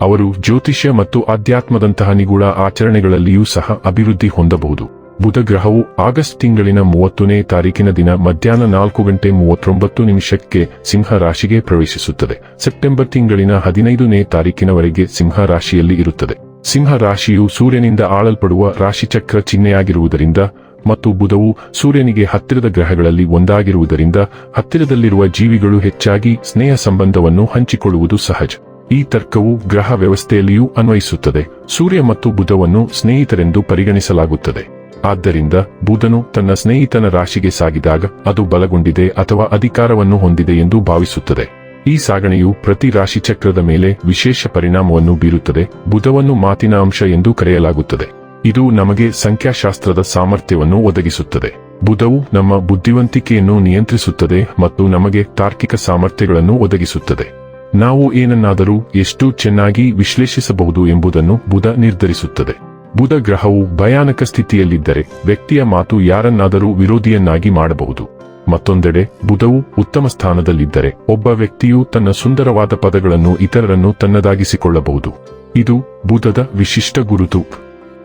ಅವರು ಜ್ಯೋತಿಷ್ಯ ಮತ್ತು ಆಧ್ಯಾತ್ಮದಂತಹ ನಿಗೂಢ ಆಚರಣೆಗಳಲ್ಲಿಯೂ ಸಹ ಅಭಿವೃದ್ಧಿ ಹೊಂದಬಹುದು. ಬುಧ ಗ್ರಹವು ಆಗಸ್ಟ್ ತಿಂಗಳಿನ ಮೂವತ್ತನೇ ತಾರೀಕಿನ ದಿನ ಮಧ್ಯಾಹ್ನ ನಾಲ್ಕು ಗಂಟೆ ಮೂವತ್ತೊಂಬತ್ತು ನಿಮಿಷಕ್ಕೆ ಸಿಂಹ ರಾಶಿಗೆ ಪ್ರವೇಶಿಸುತ್ತದೆ. ಸೆಪ್ಟೆಂಬರ್ ತಿಂಗಳಿನ ಹದಿನೈದನೇ ತಾರೀಕಿನವರೆಗೆ ಸಿಂಹ ರಾಶಿಯಲ್ಲಿ ಇರುತ್ತದೆ. ಸಿಂಹ ರಾಶಿಯು ಸೂರ್ಯನಿಂದ ಆಳಲ್ಪಡುವ ರಾಶಿಚಕ್ರ ಚಿಹ್ನೆಯಾಗಿರುವುದರಿಂದ ಮತ್ತು ಬುಧವು ಸೂರ್ಯನಿಗೆ ಹತ್ತಿರದ ಗ್ರಹಗಳಲ್ಲಿ ಒಂದಾಗಿರುವುದರಿಂದ ಹತ್ತಿರದಲ್ಲಿರುವ ಜೀವಿಗಳು ಹೆಚ್ಚಾಗಿ ಸ್ನೇಹ ಸಂಬಂಧವನ್ನು ಹಂಚಿಕೊಳ್ಳುವುದು ಸಹಜ. ಈ ತರ್ಕವು ಗ್ರಹ ವ್ಯವಸ್ಥೆಯಲ್ಲಿಯೂ ಅನ್ವಯಿಸುತ್ತದೆ. ಸೂರ್ಯ ಮತ್ತು ಬುಧವನ್ನು ಸ್ನೇಹಿತರೆಂದು ಪರಿಗಣಿಸಲಾಗುತ್ತದೆ. ಆದ್ದರಿಂದ ಬುಧನು ತನ್ನ ಸ್ನೇಹಿತನ ರಾಶಿಗೆ ಸಾಗಿದಾಗ ಅದು ಬಲಗೊಂಡಿದೆ ಅಥವಾ ಅಧಿಕಾರವನ್ನು ಹೊಂದಿದೆ ಎಂದು ಭಾವಿಸುತ್ತದೆ. ಈ ಸಾಗಣೆಯು ಪ್ರತಿ ರಾಶಿಚಕ್ರದ ಮೇಲೆ ವಿಶೇಷ ಪರಿಣಾಮವನ್ನು ಬೀರುತ್ತದೆ. ಬುಧವನ್ನು ಮಾತಿನ ಅಂಶ ಎಂದು ಕರೆಯಲಾಗುತ್ತದೆ. ಇದು ನಮಗೆ ಸಂಖ್ಯಾಶಾಸ್ತ್ರದ ಸಾಮರ್ಥ್ಯವನ್ನು ಒದಗಿಸುತ್ತದೆ. ಬುಧವು ನಮ್ಮ ಬುದ್ಧಿವಂತಿಕೆಯನ್ನು ನಿಯಂತ್ರಿಸುತ್ತದೆ ಮತ್ತು ನಮಗೆ ತಾರ್ಕಿಕ ಸಾಮರ್ಥ್ಯಗಳನ್ನು ಒದಗಿಸುತ್ತದೆ. ನಾವು ಏನನ್ನಾದರೂ ಎಷ್ಟು ಚೆನ್ನಾಗಿ ವಿಶ್ಲೇಷಿಸಬಹುದು ಎಂಬುದನ್ನು ಬುಧ ನಿರ್ಧರಿಸುತ್ತದೆ. ಬುಧ ಗ್ರಹವು ಭಯಾನಕ ಸ್ಥಿತಿಯಲ್ಲಿದ್ದರೆ ವ್ಯಕ್ತಿಯ ಮಾತು ಯಾರನ್ನಾದರೂ ವಿರೋಧಿಯನ್ನಾಗಿ ಮಾಡಬಹುದು. ಮತ್ತೊಂದೆಡೆ, ಬುಧವು ಉತ್ತಮ ಸ್ಥಾನದಲ್ಲಿದ್ದರೆ ಒಬ್ಬ ವ್ಯಕ್ತಿಯು ತನ್ನ ಸುಂದರವಾದ ಪದಗಳನ್ನು ಇತರರನ್ನು ತನ್ನದಾಗಿಸಿಕೊಳ್ಳಬಹುದು. ಇದು ಬುಧದ ವಿಶಿಷ್ಟ ಗುರುತು.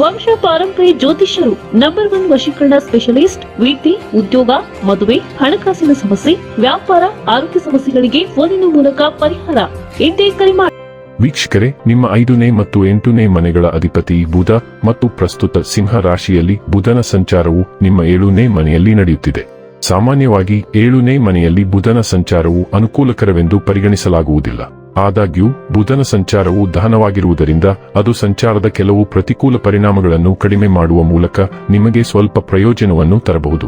ವಂಶ ಪಾರಂಪರ್ಯ ಜ್ಯೋತಿಷ್ಯರು ನಂಬರ್ ಒನ್ ವಶೀಕರಣ ಸ್ಪೆಷಲಿಸ್ಟ್ ವೃತ್ತಿ ಉದ್ಯೋಗ, ಮದುವೆ, ಹಣಕಾಸಿನ ಸಮಸ್ಯೆ, ವ್ಯಾಪಾರ, ಆರೋಗ್ಯ ಸಮಸ್ಯೆಗಳಿಗೆ ಫೋನಿನ ಮೂಲಕ ಪರಿಹಾರ. ಎಂದೇ ಕರೆ ಮಾಡಿ ವೀಕ್ಷಕರೇ, ನಿಮ್ಮ ಐದನೇ ಮತ್ತು ಎಂಟನೇ ಮನೆಗಳ ಅಧಿಪತಿ ಬುಧ ಮತ್ತು ಪ್ರಸ್ತುತ ಸಿಂಹ ರಾಶಿಯಲ್ಲಿ ಬುಧನ ಸಂಚಾರವು ನಿಮ್ಮ ಏಳನೇ ಮನೆಯಲ್ಲಿ ನಡೆಯುತ್ತಿದೆ. ಸಾಮಾನ್ಯವಾಗಿ ಏಳನೇ ಮನೆಯಲ್ಲಿ ಬುಧನ ಸಂಚಾರವು ಅನುಕೂಲಕರವೆಂದು ಪರಿಗಣಿಸಲಾಗುವುದಿಲ್ಲ. ಆದಾಗ್ಯೂ, ಬುಧನ ಸಂಚಾರವು ದಹನವಾಗಿರುವುದರಿಂದ ಅದು ಸಂಚಾರದ ಕೆಲವು ಪ್ರತಿಕೂಲ ಪರಿಣಾಮಗಳನ್ನು ಕಡಿಮೆ ಮಾಡುವ ಮೂಲಕ ನಿಮಗೆ ಸ್ವಲ್ಪ ಪ್ರಯೋಜನವನ್ನು ತರಬಹುದು.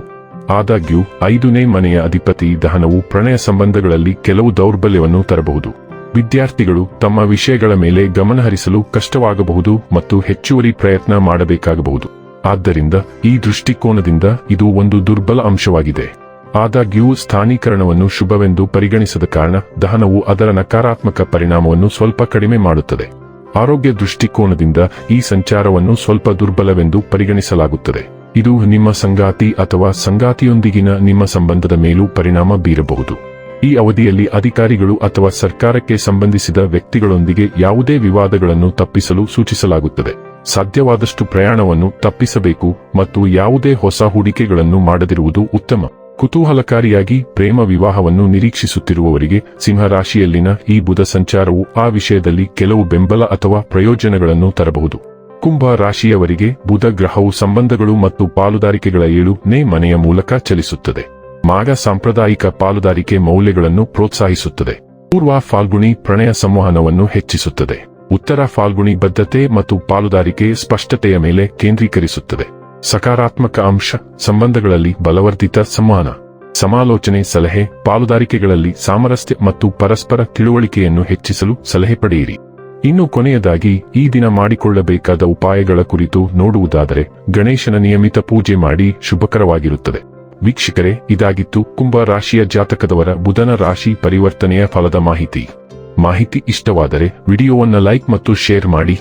ಆದಾಗ್ಯೂ, ಐದನೇ ಮನೆಯ ಅಧಿಪತಿ ದಹನವು ಪ್ರಣಯ ಸಂಬಂಧಗಳಲ್ಲಿ ಕೆಲವು ದೌರ್ಬಲ್ಯವನ್ನು ತರಬಹುದು. ವಿದ್ಯಾರ್ಥಿಗಳು ತಮ್ಮ ವಿಷಯಗಳ ಮೇಲೆ ಗಮನಹರಿಸಲು ಕಷ್ಟವಾಗಬಹುದು ಮತ್ತು ಹೆಚ್ಚುವರಿ ಪ್ರಯತ್ನ ಮಾಡಬೇಕಾಗಬಹುದು. ಆದ್ದರಿಂದ, ಈ ದೃಷ್ಟಿಕೋನದಿಂದ ಇದು ಒಂದು ದುರ್ಬಲ ಅಂಶವಾಗಿದೆ. ಆದಾಗ್ಯೂ ಸ್ಥಾನೀಕರಣವನ್ನು ಶುಭವೆಂದು ಪರಿಗಣಿಸದ ಕಾರಣ ದಹನವು ಅದರ ನಕಾರಾತ್ಮಕ ಪರಿಣಾಮವನ್ನು ಸ್ವಲ್ಪ ಕಡಿಮೆ ಮಾಡುತ್ತದೆ. ಆರೋಗ್ಯ ದೃಷ್ಟಿಕೋನದಿಂದ ಈ ಸಂಚಾರವನ್ನು ಸ್ವಲ್ಪ ದುರ್ಬಲವೆಂದು ಪರಿಗಣಿಸಲಾಗುತ್ತದೆ. ಇದು ನಿಮ್ಮ ಸಂಗಾತಿ ಅಥವಾ ಸಂಗಾತಿಯೊಂದಿಗಿನ ನಿಮ್ಮ ಸಂಬಂಧದ ಮೇಲೂ ಪರಿಣಾಮ ಬೀರಬಹುದು. ಈ ಅವಧಿಯಲ್ಲಿ ಅಧಿಕಾರಿಗಳು ಅಥವಾ ಸರ್ಕಾರಕ್ಕೆ ಸಂಬಂಧಿಸಿದ ವ್ಯಕ್ತಿಗಳೊಂದಿಗೆ ಯಾವುದೇ ವಿವಾದಗಳನ್ನು ತಪ್ಪಿಸಲು ಸೂಚಿಸಲಾಗುತ್ತದೆ. ಸಾಧ್ಯವಾದಷ್ಟು ಪ್ರಯಾಣವನ್ನು ತಪ್ಪಿಸಬೇಕು ಮತ್ತು ಯಾವುದೇ ಹೊಸ ಹೂಡಿಕೆಗಳನ್ನು ಮಾಡದಿರುವುದು ಉತ್ತಮ. ಕುತೂಹಲಕಾರಿಯಾಗಿ ಪ್ರೇಮ ವಿವಾಹವನ್ನು ನಿರೀಕ್ಷಿಸುತ್ತಿರುವವರಿಗೆ ಸಿಂಹರಾಶಿಯಲ್ಲಿನ ಈ ಬುಧ ಸಂಚಾರವು ಆ ವಿಷಯದಲ್ಲಿ ಕೆಲವು ಬೆಂಬಲ ಅಥವಾ ಪ್ರಯೋಜನಗಳನ್ನು ತರಬಹುದು. ಕುಂಭ ರಾಶಿಯವರಿಗೆ ಬುಧ ಗ್ರಹವು ಸಂಬಂಧಗಳು ಮತ್ತು ಪಾಲುದಾರಿಕೆಗಳ ಏಳುನೇ ಮನೆಯ ಮೂಲಕ ಚಲಿಸುತ್ತದೆ. ಮಾಗ ಸಾಂಪ್ರದಾಯಿಕ ಪಾಲುದಾರಿಕೆ ಮೌಲ್ಯಗಳನ್ನು ಪ್ರೋತ್ಸಾಹಿಸುತ್ತದೆ. ಪೂರ್ವ ಫಾಲ್ಗುಣಿ ಪ್ರಣಯ ಸಂವಹನವನ್ನು ಹೆಚ್ಚಿಸುತ್ತದೆ. ಉತ್ತರ ಫಾಲ್ಗುಣಿ ಬದ್ಧತೆ ಮತ್ತು ಪಾಲುದಾರಿಕೆ ಸ್ಪಷ್ಟತೆಯ ಮೇಲೆ ಕೇಂದ್ರೀಕರಿಸುತ್ತದೆ. ಸಕಾರಾತ್ಮಕ ಅಂಶ, ಸಂಬಂಧಗಳಲ್ಲಿ ಬಲವರ್ಧಿತ ಸಂವಹನ ಸಮಾಲೋಚನೆ, ಸಲಹೆ, ಪಾಲುದಾರಿಕೆಗಳಲ್ಲಿ ಸಾಮರಸ್ಯ ಮತ್ತು ಪರಸ್ಪರ ತಿಳುವಳಿಕೆಯನ್ನು ಹೆಚ್ಚಿಸಲು ಸಲಹೆ ಪಡೆಯಿರಿ. ಇನ್ನು ಕೊನೆಯದಾಗಿ, ಈ ದಿನ ಮಾಡಿಕೊಳ್ಳಬೇಕಾದ ಉಪಾಯಗಳ ಕುರಿತು ನೋಡುವುದಾದರೆ, ಗಣೇಶನ ನಿಯಮಿತ ಪೂಜೆ ಮಾಡಿ ಶುಭಕರವಾಗಿರುತ್ತದೆ. ವೀಕ್ಷಕರೇ, ಇದಾಗಿತ್ತು ಕುಂಭ ರಾಶಿಯ ಜಾತಕದವರ ಬುಧನ ರಾಶಿ ಪರಿವರ್ತನೆಯ ಫಲದ ಮಾಹಿತಿ. ಮಾಹಿತಿ ಇಷ್ಟವಾದರೆ, ವಿಡಿಯೋವನ್ನು ಲೈಕ್ ಮತ್ತು ಶೇರ್ ಮಾಡಿ.